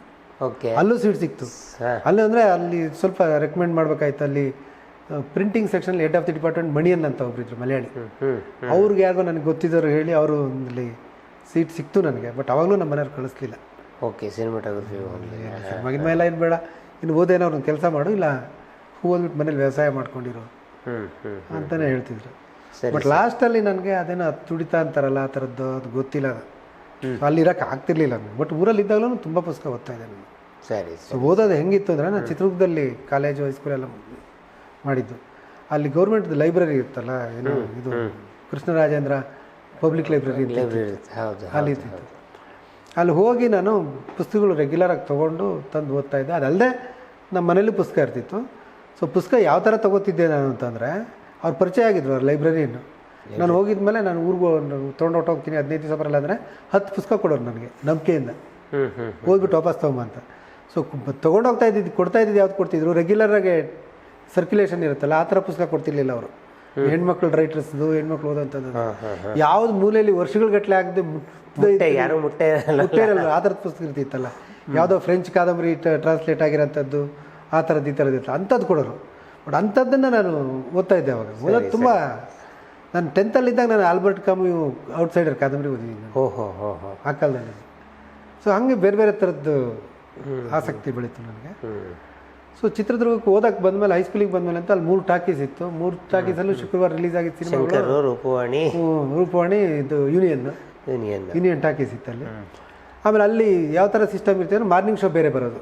ಓಕೆ ಅಲ್ಲೂ ಸೀಟ್ ಸಿಕ್ತು. ಅಲ್ಲೂ ಅಂದರೆ ಅಲ್ಲಿ ಸ್ವಲ್ಪ ರೆಕಮೆಂಡ್ ಮಾಡಬೇಕಾಯ್ತು. ಅಲ್ಲಿ printing section head of the department Maniyan ಅಂತ ಒಬ್ಬರಿದ್ರು ಮಲಯಾಳಿ. ಅವ್ರಿಗೆ ಯಾರಿಗೋ ನನಗೆ ಗೊತ್ತಿದ್ದವ್ರು ಹೇಳಿ ಅವರು ಅಲ್ಲಿ ಸೀಟ್ ಸಿಕ್ತು ನನಗೆ ಬಟ್ ಅವಾಗಲೂ ನಮ್ಮ ಮನೆಯವ್ರು ಕಳಿಸ್ಲಿಲ್ಲ. ಓಕೆ ಸಿನಿಮಾಟೋಗ್ರಫಿ ಮಗಿನ ಮೇಲೆ ಏನು ಬೇಡ. ಇನ್ನು ಓದೇನೋ ಅವ್ರನ್ನ ಕೆಲಸ ಮಾಡು ಇಲ್ಲ ಓದ್ಬಿಟ್ಟು ಮನೇಲಿ ವ್ಯವಸಾಯ ಮಾಡ್ಕೊಂಡಿರೋ. ಅಂತಲೇ ಹೇಳ್ತಿದ್ರು. ಬಟ್ ಲಾಸ್ಟಲ್ಲಿ ನನಗೆ ಅದೇನೋ ತುಡಿತ ಅಂತಾರಲ್ಲ ಆ ಥರದ್ದು ಅದು ಗೊತ್ತಿಲ್ಲ. ಅಲ್ಲಿ ಇರೋಕೆ ಆಗ್ತಿರ್ಲಿಲ್ಲ ನನಗೆ ಬಟ್ ಊರಲ್ಲಿ ಇದ್ದಾಗಲೂ ತುಂಬ ಪುಸ್ತಕ ಓದ್ತಾ ಇದ್ದೆ ನಾನು. ಸರಿ ಸೊ ಓದೋದು ಹೆಂಗಿತ್ತು ಅಂದರೆ ನಾನು ಚಿತ್ರದುರ್ಗದಲ್ಲಿ ಕಾಲೇಜು ಹೈಸ್ಕೂಲ್ ಎಲ್ಲ ಮಾಡಿದ್ದು. ಅಲ್ಲಿ ಗೌರ್ಮೆಂಟ್ದು ಲೈಬ್ರರಿ ಇರುತ್ತಲ್ಲ ಏನು ಇದು ಕೃಷ್ಣರಾಜೇಂದ್ರ ಪಬ್ಲಿಕ್ ಲೈಬ್ರರಿ ಲೈಬ್ರರಿ ಇರುತ್ತೆ ಹೌದು ಅಲ್ಲಿ ಇರ್ತಿತ್ತು. ಅಲ್ಲಿ ಹೋಗಿ ನಾನು ಪುಸ್ತಕಗಳು ರೆಗ್ಯುಲರಾಗಿ ತೊಗೊಂಡು ತಂದು ಓದ್ತಾ ಇದ್ದೆ. ಅದಲ್ಲದೆ ನಮ್ಮ ಮನೇಲಿ ಪುಸ್ತಕ ಇರ್ತಿತ್ತು. ಸೊ ಪುಸ್ತಕ ಯಾವ ಥರ ತಗೋತಿದ್ದೆ ನಾನು ಅಂತಂದರೆ ಅವ್ರು ಪರಿಚಯ ಆಗಿದ್ರು ಅವ್ರ ಲೈಬ್ರರಿಯನ್ನು ನಾನು ಹೋಗಿದ್ಮೇಲೆ ನಾನು ಊರಿಗೆ ತೊಗೊಂಡು ಹೊಟ್ಟೋಗ್ತೀನಿ ಹದಿನೈದು ದಿವಸ ಬರಲ್ಲ ಅಂದರೆ ಹತ್ತು ಪುಸ್ತಕ ಕೊಡೋರು ನನಗೆ ನಂಬಿಕೆಯಿಂದ. ಹೋಗ್ಬಿಟ್ಟು ವಾಪಸ್ ತೊಗೊಂಬ ಅಂತ. ಸೊ ತೊಗೊಂಡೋಗ್ತಾ ಇದ್ದಿದ್ದು ಕೊಡ್ತಾ ಇದ್ದಿದ್ದು ಯಾವ್ದು ಕೊಡ್ತಿದ್ರು? ರೆಗ್ಯುಲರಾಗಿ ಸರ್ಕ್ಯುಲೇಷನ್ ಇರುತ್ತಲ್ಲ ಆ ಥರ ಪುಸ್ತಕ ಕೊಡ್ತಿರ್ಲಿಲ್ಲ ಅವರು. ಹೆಣ್ಮಕ್ಳು ರೈಟರ್ಸ್ದು ಹೆಣ್ಮಕ್ಳು ಓದಂಥದ್ದು ಯಾವ್ದು ಮೂಲೆಯಲ್ಲಿ ವರ್ಷಗಳ ಗಟ್ಟಲೆ ಆಗದೆ ಯಾರು ಮುಟ್ಟೆ ಇರಲ್ಲ. ಮುಟ್ಟೇರಲ್ಲ ಆ ಥರದ ಪುಸ್ತಕ ಇರ್ತಿತ್ತಲ್ಲ. ಯಾವುದೋ ಫ್ರೆಂಚ್ ಕಾದಂಬರಿ ಟ್ರಾನ್ಸ್ಲೇಟ್ ಆಗಿರೋಂಥದ್ದು ಆ ಥರದ್ದು ಈ ಥರದ್ದು ಇತ್ತು. ಅಂಥದ್ದು ಕೊಡೋರು. ಬಟ್ ಅಂಥದ್ದನ್ನು ನಾನು ಓದ್ತಾ ಇದ್ದೆ ಅವಾಗ. ಓದೋದು ತುಂಬ ನಾನು ಟೆಂತಲ್ಲಿದ್ದಾಗ ನಾನು ಆಲ್ಬರ್ಟ್ ಕಾಮಿ ಔಟ್ಸೈಡರ್ ಕಾದಂಬರಿ ಓದಿದ್ದೀನಿ ಓಹೋ ಹೋ ಹೋ. ಆ ಕಾಲದಲ್ಲಿ. ಸೊ ಹಂಗೆ ಬೇರೆ ಬೇರೆ ಥರದ್ದು ಆಸಕ್ತಿ ಬೆಳೀತು ನನಗೆ. ಸೊ ಚಿತ್ರದುರ್ಗಕ್ಕೆ ಓದಕ್ಕೆ ಬಂದಮೇಲೆ ಹೈಸ್ಕೂಲಿಗೆ ಬಂದಮೇಲೆ ಅಂತ ಅಲ್ಲಿ ಮೂರು ಟಾಕೀಸ್ ಇತ್ತು. ಮೂರು ಟಾಕೀಸಲ್ಲೂ ಶುಕ್ರವಾರ ರಿಲೀಸ್ ಆಗಿತ್ತು ಸಿನಿಮಾ ರೂಪವಾಣಿ. ರೂಪವಾಣಿ ಇದು ಯೂನಿಯನ್ ಯೂನಿಯನ್ ಯೂನಿಯನ್ ಟಾಕೀಸ್ ಇತ್ತು ಅಲ್ಲಿ. ಆಮೇಲೆ ಅಲ್ಲಿ ಯಾವ ಥರ ಸಿಸ್ಟಮ್ ಇರ್ತದೆ ಅಂದ್ರೆ ಮಾರ್ನಿಂಗ್ ಶೋ ಬೇರೆ ಬರೋದು.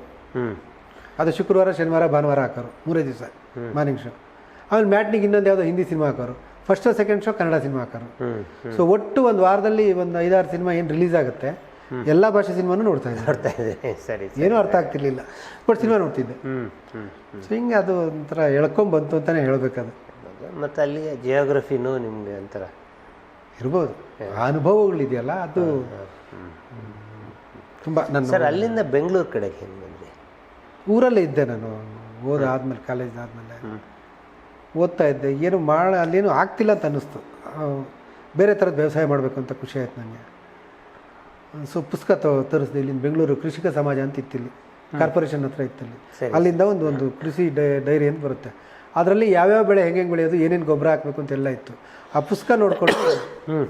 ಅದು ಶುಕ್ರವಾರ ಶನಿವಾರ ಭಾನುವಾರ ಹಾಕೋರು. ಮೂರೇ ದಿವಸ ಮಾರ್ನಿಂಗ್ ಶೋ ಆಮೇಲೆ ಮ್ಯಾಟ್ನಿಗೆ ಇನ್ನೊಂದು ಯಾವುದೋ ಹಿಂದಿ ಸಿನಿಮಾ ಹಾಕೋರು. First second show Kannada cinema ಹಾಕೋರು. ಸೊ ಒಟ್ಟು ಒಂದು ವಾರದಲ್ಲಿ ಒಂದು ಐದಾರು ಸಿನಿಮಾ ಏನು ರಿಲೀಸ್ ಆಗುತ್ತೆ. ಎಲ್ಲ ಭಾಷೆ ಸಿನಿಮಾನು ನೋಡ್ತಾ ಇದ್ದೆ ನೋಡ್ತಾ ಇದ್ದೀನಿ. ಸರಿ ಏನೂ ಅರ್ಥ ಆಗ್ತಿರ್ಲಿಲ್ಲ. ಬಟ್ ಸಿನಿಮಾ ನೋಡ್ತಿದ್ದೆ. ಸೊ ಹಿಂಗೆ ಅದು ಒಂಥರ ಎಳ್ಕೊಂಬಂತು ಅಂತಲೇ ಹೇಳಬೇಕದು ಮತ್ತು ಅಲ್ಲಿ ಜಿಯೋಗ್ರಫಿನೂ ನಿಮಗೆ ಒಂಥರ ಇರ್ಬೋದು. ಅನುಭವಗಳಿದೆಯಲ್ಲ ಅದು ತುಂಬ ನನ್ನ ಸರ್ ಅಲ್ಲಿಂದ ಬೆಂಗಳೂರು ಕಡೆಗೆ ಹೆಂಗೆ ಬಂದ್ರಿ? ಊರಲ್ಲೇ ಇದ್ದೆ ನಾನು. ಓದ ಆದಮೇಲೆ ಕಾಲೇಜ್ ಆದಮೇಲೆ. ಓದ್ತಾ ಇದ್ದೆ. ಏನು ಮಾಡ ಅಲ್ಲೇನು ಆಗ್ತಿಲ್ಲ ಅಂತ ಅನ್ನಿಸ್ತು. ಬೇರೆ ಥರದ ವ್ಯವಸಾಯ ಮಾಡಬೇಕು ಅಂತ ಖುಷಿ ಆಯ್ತು ನನಗೆ. ಸೊ ಪುಸ್ತಕ ತರಿಸಿದೆ. ಇಲ್ಲಿ ಬೆಂಗಳೂರು ಕೃಷಿಕ ಸಮಾಜ ಅಂತ ಇತ್ತಿಲ್ಲಿ. ಕಾರ್ಪೊರೇಷನ್ ಹತ್ರ ಇತ್ತಲ್ಲಿ. ಅಲ್ಲಿಂದ ಒಂದು ಒಂದು ಕೃಷಿ ಡೈ ಡೈರಿ ಅಂತ ಬರುತ್ತೆ. ಅದರಲ್ಲಿ ಯಾವ್ಯಾವ ಬೆಳೆ ಹೆಂಗೆ ಹೆಂಗೆ ಬೆಳೆಯೋದು ಏನೇನು ಗೊಬ್ಬರ ಹಾಕಬೇಕು ಅಂತೆಲ್ಲ ಇತ್ತು. ಆ ಪುಸ್ತಕ ನೋಡ್ಕೊಂಡು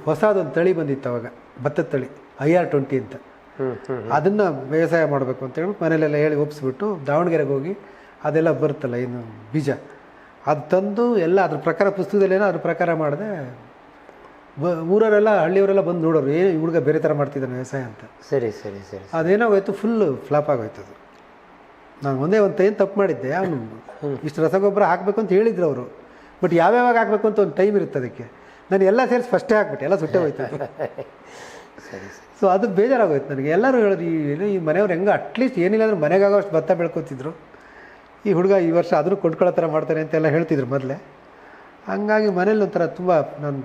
ಹೊಸದೊಂದು ತಳಿ ಬಂದಿತ್ತು ಅವಾಗ. ಭತ್ತದ ತಳಿ ಐ ಆರ್ ಟ್ವೆಂಟಿ ಅಂತ. ಅದನ್ನು ವ್ಯವಸಾಯ ಮಾಡಬೇಕು ಅಂತ ಹೇಳಿ ಮನೇಲೆಲ್ಲ ಹೇಳಿ ಒಪ್ಪಿಸ್ಬಿಟ್ಟು ದಾವಣಗೆರೆಗೆ ಹೋಗಿ ಅದೆಲ್ಲ ಬರುತ್ತಲ್ಲ ಏನು ಬೀಜ. ಅದು ತಂದು ಎಲ್ಲ ಅದ್ರ ಪ್ರಕಾರ ಪುಸ್ತಕದಲ್ಲೇನೋ ಅದ್ರ ಪ್ರಕಾರ ಮಾಡಿದೆ ಬ ಊರವರೆಲ್ಲ ಹಳ್ಳಿಯವರೆಲ್ಲ ಬಂದು ನೋಡೋರು ಏನು ಈ ಹುಡುಗ ಬೇರೆ ಥರ ಮಾಡ್ತಿದ್ದಾನೆ ವ್ಯವಸಾಯ ಅಂತ. ಸರಿ ಸರಿ ಸರಿ ಅದೇನಾಗೋಯ್ತು ಫುಲ್ ಫ್ಲಾಪ್ ಆಗೋಯ್ತು ಅದು. ನಾನು ಒಂದೇ ಒಂದು ಟೈಮ್ ತಪ್ಪು ಮಾಡಿದ್ದೆ ಅವನು ಇಷ್ಟು ರಸಗೊಬ್ಬರ ಹಾಕಬೇಕು ಅಂತ ಹೇಳಿದ್ರು ಅವರು. ಬಟ್ ಯಾವ್ಯಾವಾಗ ಹಾಕಬೇಕು ಅಂತ ಒಂದು ಟೈಮ್ ಇರುತ್ತೆ ಅದಕ್ಕೆ. ನಾನು ಎಲ್ಲ ಸೇರಿಸಿ ಫಸ್ಟೇ ಹಾಕ್ಬಿಟ್ಟೆ ಎಲ್ಲ ಸುಟ್ಟೆ ಹೋಯ್ತು. <laughs> ಸರಿ ಸೊ ಅದು ಬೇಜಾರಾಗೋಯ್ತು ನನಗೆ. ಎಲ್ಲರೂ ಹೇಳಿದ್ರು ಈ ಏನು ಈ ಮನೆಯವ್ರು ಹೆಂಗೆ ಅಟ್ಲೀಸ್ಟ್ ಏನಿಲ್ಲ ಅಂದ್ರೆ ಮನೆಗಾಗೋ ಅಷ್ಟು ಭತ್ತ ಬೆಳ್ಕೊತಿದ್ರು. ಈ ಹುಡುಗ ಈ ವರ್ಷ ಅದನ್ನು ಕೊಂಡ್ಕೊಳ್ಳೋ ಥರ ಮಾಡ್ತಾರೆ ಅಂತೆಲ್ಲ ಹೇಳ್ತಿದ್ರು ಮೊದಲೇ. ಹಂಗಾಗಿ ಮನೇಲಿ ಒಂಥರ ತುಂಬ ನಾನು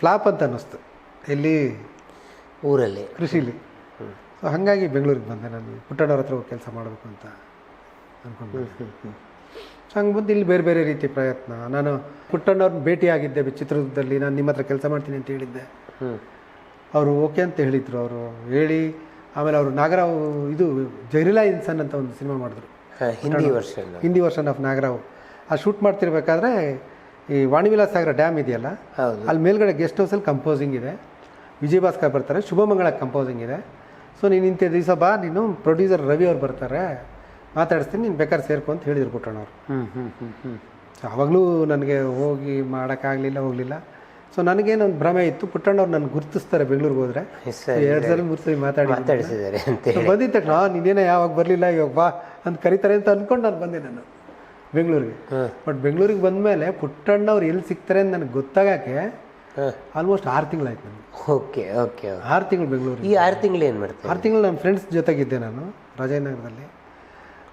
ಫ್ಲಾಪ್ ಅಂತ ಅನ್ನಿಸ್ತು. ಇಲ್ಲಿ ಊರಲ್ಲಿ. ಕೃಷಿಲಿ. ಸೊ ಹಾಗಾಗಿ ಬೆಂಗಳೂರಿಗೆ ಬಂದೆ ನಾನು. ಪುಟ್ಟಣ್ಣವ್ರ ಹತ್ರ ಹೋಗಿ ಕೆಲಸ ಮಾಡಬೇಕು ಅಂತ ಅಂದ್ಕೊಂಡು ಸೊ ಹಂಗೆ ಬಂದು ಇಲ್ಲಿ ಬೇರೆ ಬೇರೆ ರೀತಿ ಪ್ರಯತ್ನ. ನಾನು ಪುಟ್ಟಣ್ಣವ್ರನ್ನ ಭೇಟಿಯಾಗಿದ್ದೆ ಚಿತ್ರದುರ್ಗದಲ್ಲಿ. ನಾನು ನಿಮ್ಮ ಹತ್ರ ಕೆಲಸ ಮಾಡ್ತೀನಿ ಅಂತ ಹೇಳಿದ್ದೆ. ಅವರು ಓಕೆ ಅಂತ ಹೇಳಿದರು ಅವರು. ಹೇಳಿ ಆಮೇಲೆ ಅವರು ನಾಗರಾವ್ ಇದು ಜೈರಿಲಾ ಇನ್ಸನ್ ಅಂತ ಒಂದು ಸಿನಿಮಾ ಮಾಡಿದ್ರು. Hindi version Hindi version of Nagarahavu. ಆ ಶೂಟ್ ಮಾಡ್ತಿರ್ಬೇಕಾದ್ರೆ ಈ ವಾಣಿವಿಲಾಸ ಸಾಗರ ಡ್ಯಾಮ್ ಇದೆಯಲ್ಲ? ಅಲ್ಲಿ ಮೇಲ್ಗಡೆ ಗೆಸ್ಟ್ ಹೌಸಲ್ಲಿ ಕಂಪೋಸಿಂಗ್ ಇದೆ. ವಿಜಯ್ ಭಾಸ್ಕರ್ ಬರ್ತಾರೆ ಶುಭಮಂಗಳ ಕಂಪೋಸಿಂಗ್ ಇದೆ. ಸೊ ನೀನು ಇಂಥ ದಿವಸ ಬಾ ನೀನು ಪ್ರೊಡ್ಯೂಸರ್ ರವಿ ಅವ್ರು ಬರ್ತಾರೆ. ಮಾತಾಡಿಸ್ತೀನಿ ನೀನು ಬೇಕಾದ್ರೆ ಸೇರ್ಕೊ ಅಂತ ಹೇಳಿದ್ರು ಪುಟ್ಟಣ್ಣವ್ರು. ಹ್ಞೂ ಹ್ಞೂ ಹ್ಞೂ ಹ್ಞೂ ಸೊ ಆವಾಗಲೂ ನನಗೆ ಹೋಗಿ ಮಾಡೋಕ್ಕಾಗಲಿಲ್ಲ ಹೋಗಲಿಲ್ಲ. ಸೊ ನನಗೇನು ಒಂದು ಭ್ರಮೆ ಇತ್ತು. ಪುಟ್ಟಣ್ಣವ್ರು ನನಗೆ ಗುರುತಿಸ್ತಾರೆ ಬೆಂಗಳೂರಿಗೆ ಹೋದರೆ. ಎರಡು ಸಲ ಮೂರು ಸಲ ಮಾತಾಡಿ ಮಾತಾಡಿಸಿದ್ದಾರೆ ಬಂದಿದ್ದ ತಕ್ಷಣ ನೀನೇನೋ ಯಾವಾಗ ಬರಲಿಲ್ಲ? ಇವಾಗ ಬಾ ಅಂತ ಕರೀತಾರೆ ಅಂತ ಅಂದ್ಕೊಂಡು ನಾನು ಬಂದೆ ನಾನು. ಬೆಂಗಳೂರಿಗೆ. ಬಟ್ ಬೆಂಗಳೂರಿಗೆ ಬಂದಮೇಲೆ ಪುಟ್ಟಣ್ಣವ್ರು ಎಲ್ಲಿ ಸಿಗ್ತಾರೆ ಅಂತ ನನಗೆ ಗೊತ್ತಾಗಕ್ಕೆ ಆಲ್ಮೋಸ್ಟ್ ಆರು ತಿಂಗಳಾಯ್ತು ನನಗೆ ಓಕೆ ಓಕೆ ಆರು ತಿಂಗಳು ಬೆಂಗಳೂರು ಈ ಆರು ತಿಂಗಳು ಏನು ಮಾಡ್ತಾರೆ ಆರು ತಿಂಗಳು ನನ್ನ ಫ್ರೆಂಡ್ಸ್ ಜೊತೆಗಿದ್ದೆ ನಾನು ರಾಜನಗರದಲ್ಲಿ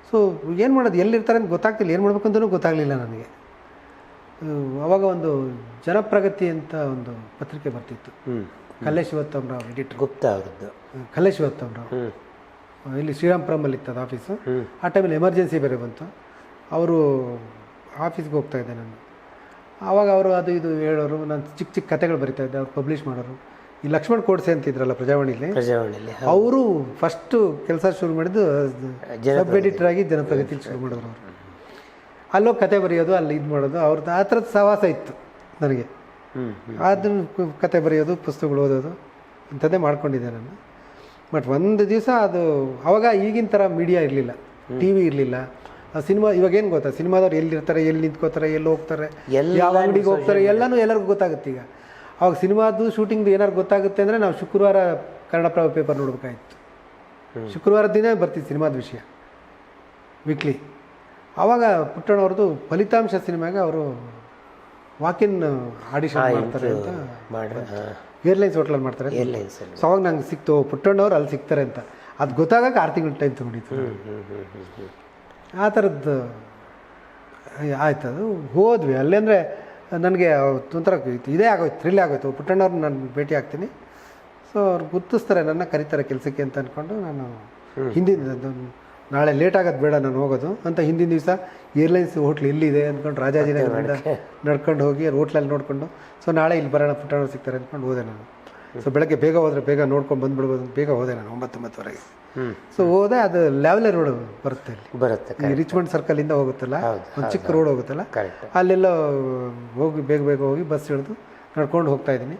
ಸೊ ಏನು ಮಾಡೋದು ಎಲ್ಲಿರ್ತಾರೆ ಅಂತ ಗೊತ್ತಾಗ್ತಿಲ್ಲ ಏನು ಮಾಡಬೇಕು ಅಂತಲೂ ಗೊತ್ತಾಗಲಿಲ್ಲ ನನಗೆ. ಅವಾಗ ಒಂದು ಜನಪ್ರಗತಿ ಅಂತ ಒಂದು ಪತ್ರಿಕೆ ಬರ್ತಿತ್ತು. ಹ್ಞೂ ಶಿವತ್ತಮರಾವ್ ಎಡಿಟರ್ ಗುಪ್ತಾ ಅವ್ರದ್ದು. ಕಲ್ಲೆ ಶಿವತ್ತಮರಾವ್ ಇಲ್ಲಿ ಶ್ರೀರಾಮ್ಪುರಮಲ್ಲಿ ಇತ್ತು ಅದು ಆಫೀಸು ಆ ಟೈಮಲ್ಲಿ ಎಮರ್ಜೆನ್ಸಿ ಬೇರೆ ಬಂತು. ಅವರು ಆಫೀಸ್ಗೆ ಹೋಗ್ತಾ ಇದ್ದೆ ನಾನು. ಆವಾಗ ಅವರು ಅದು ಇದು ಹೇಳೋರು ನಾನು ಚಿಕ್ಕ ಚಿಕ್ಕ ಕತೆಗಳು ಬರಿತಾ ಇದ್ದೆ ಅವ್ರು ಪಬ್ಲಿಷ್ ಮಾಡೋರು. ಈ ಲಕ್ಷ್ಮಣ್ ಕೋಡ್ಸೆ ಅಂತಿದ್ರಲ್ಲ ಪ್ರಜಾವಾಣಿಲಿ? ಪ್ರಜಾವಾಣಿಲಿ ಅವರು ಫಸ್ಟು ಕೆಲಸ ಶುರು ಮಾಡಿದ್ದು ಸಬ್ ಎಡಿಟರ್ ಆಗಿ ಜನಪ್ರಗತಿ ಶುರು ಮಾಡಿದ್ರು ಅವರು. ಅಲ್ಲೋಗಿ ಕತೆ ಬರೆಯೋದು ಅಲ್ಲಿ ಇದು ಮಾಡೋದು ಅವ್ರದ್ದು ಆ ಥರದ ಸಹವಾಸ ಇತ್ತು ನನಗೆ. ಅದನ್ನು ಕತೆ ಬರೆಯೋದು ಪುಸ್ತಕಗಳು ಓದೋದು ಇಂಥದ್ದೇ ಮಾಡ್ಕೊಂಡಿದ್ದೆ ನಾನು. ಬಟ್ ಒಂದು ದಿವಸ ಅದು ಅವಾಗ ಈಗಿನ ಥರ ಮೀಡಿಯಾ ಇರಲಿಲ್ಲ ಟಿ ವಿ ಇರಲಿಲ್ಲ. ಸಿನಿಮಾ ಇವಾಗ ಏನು ಗೊತ್ತಾ? ಸಿನಿಮಾದವ್ರು ಎಲ್ಲಿರ್ತಾರೆ ಎಲ್ಲಿ ನಿಂತ್ಕೋತಾರೆ ಎಲ್ಲಿ ಹೋಗ್ತಾರೆ ಯಾವ ಅಂಗಡಿಗೆ ಹೋಗ್ತಾರೆ ಎಲ್ಲನೂ ಎಲ್ಲರಿಗೂ ಗೊತ್ತಾಗುತ್ತೆ ಈಗ. ಅವಾಗ ಸಿನಿಮಾದು ಶೂಟಿಂಗ್ದು ಏನಾರು ಗೊತ್ತಾಗುತ್ತೆ ಅಂದರೆ ನಾವು ಶುಕ್ರವಾರ ಕನ್ನಡಪ್ರಭ ಪೇಪರ್ ನೋಡಬೇಕಾಯಿತು. ಶುಕ್ರವಾರ ದಿನ ಬರ್ತೀವಿ ಸಿನಿಮಾದ ವಿಷಯ. ವೀಕ್ಲಿ ಆವಾಗ ಪುಟ್ಟಣ್ಣವ್ರದ್ದು ಫಲಿತಾಂಶ ಸಿನಿಮಾಗೆ ಅವರು ವಾಕಿನ್ ಆಡಿಷನ್ ಮಾಡ್ತಾರೆ ಅಂತ ಏರ್ಲೈನ್ಸ್ ಹೋಟ್ಲಲ್ಲಿ ಮಾಡ್ತಾರೆ. ಸೊ ಅವಾಗ ನಂಗೆ ಸಿಕ್ತು ಪುಟ್ಟಣ್ಣವ್ರು ಅಲ್ಲಿ ಸಿಗ್ತಾರೆ ಅಂತ. ಅದು ಗೊತ್ತಾಗಕ್ಕೆ ಆರು ತಿಂಗಳು ಟೈಮ್ ತೊಗೊಂಡಿತ್ತು. ಆ ಥರದ್ದು ಆಯ್ತು. ಅದು ಹೋದ್ವಿ. ಅಲ್ಲಿ ಅಂದರೆ ನನಗೆ ಒಂಥರ ಇದೇ ಆಗೋಯ್ತು ಥ್ರಿಲ್ ಆಗೋಯ್ತು. ಪುಟ್ಟಣ್ಣವ್ರನ್ನ ನಾನು ಭೇಟಿ ಆಗ್ತೀನಿ. ಸೊ ಅವ್ರು ಗುರ್ತಿಸ್ತಾರೆ ನನ್ನ ಕರೀತಾರೆ ಕೆಲಸಕ್ಕೆ ಅಂತ ಅಂದ್ಕೊಂಡು ನಾನು ಹಿಂದಿನ ನಾಳೆ ಲೇಟ್ ಆಗೋದು ಬೇಡ ನಾನು ಹೋಗೋದು. ಅಂತ ಹಿಂದಿನ ದಿವಸ ಏರ್ಲೈನ್ಸ್ ಹೋಟ್ಲ್ ಎಲ್ಲಿದೆ ಅಂದ್ಕೊಂಡು ರಾಜಾಜಿನಗರದಿಂದ ನಡ್ಕೊಂಡು ಹೋಗಿ ಹೋಟ್ಲಲ್ಲಿ ನೋಡಿಕೊಂಡು. ಸೊ ನಾಳೆ ಇಲ್ಲಿ ಬರೋಣ ಪುಟ್ಟಣ್ಣವ್ರು ಸಿಗ್ತಾರೆ ಅಂದ್ಕೊಂಡು ಹೋದೆ ನಾನು. ಸೊ ಬೆಳಗ್ಗೆ ಬೇಗ ಹೋದ್ರೆ ಬೇಗ ನೋಡ್ಕೊಂಡು ಬಂದ್ಬಿಡ್ಬೋದು. ಅಂತ ಬೇಗ ಹೋದೆ ನಾನು ಒಂಬತ್ತು ಒಂಬತ್ತುವರೆಗೆ ಸೊ ಹೋದೆ ಅದು ಲೆವೆಲ್ ರೋಡ್ ಬರುತ್ತೆ ಅಲ್ಲಿ. ಬರುತ್ತೆ ಈ ರಿಚ್ಮಂಡ್ ಇಂದ ಹೋಗುತ್ತಲ್ಲ? ಒಂದು ಚಿಕ್ಕ ರೋಡ್ ಹೋಗುತ್ತಲ್ಲ? ಅಲ್ಲೆಲ್ಲ ಹೋಗಿ ಬೇಗ ಬೇಗ ಹೋಗಿ ಬಸ್ ಹಿಡಿದು ನಡ್ಕೊಂಡು ಹೋಗ್ತಾ ಇದ್ದೀನಿ.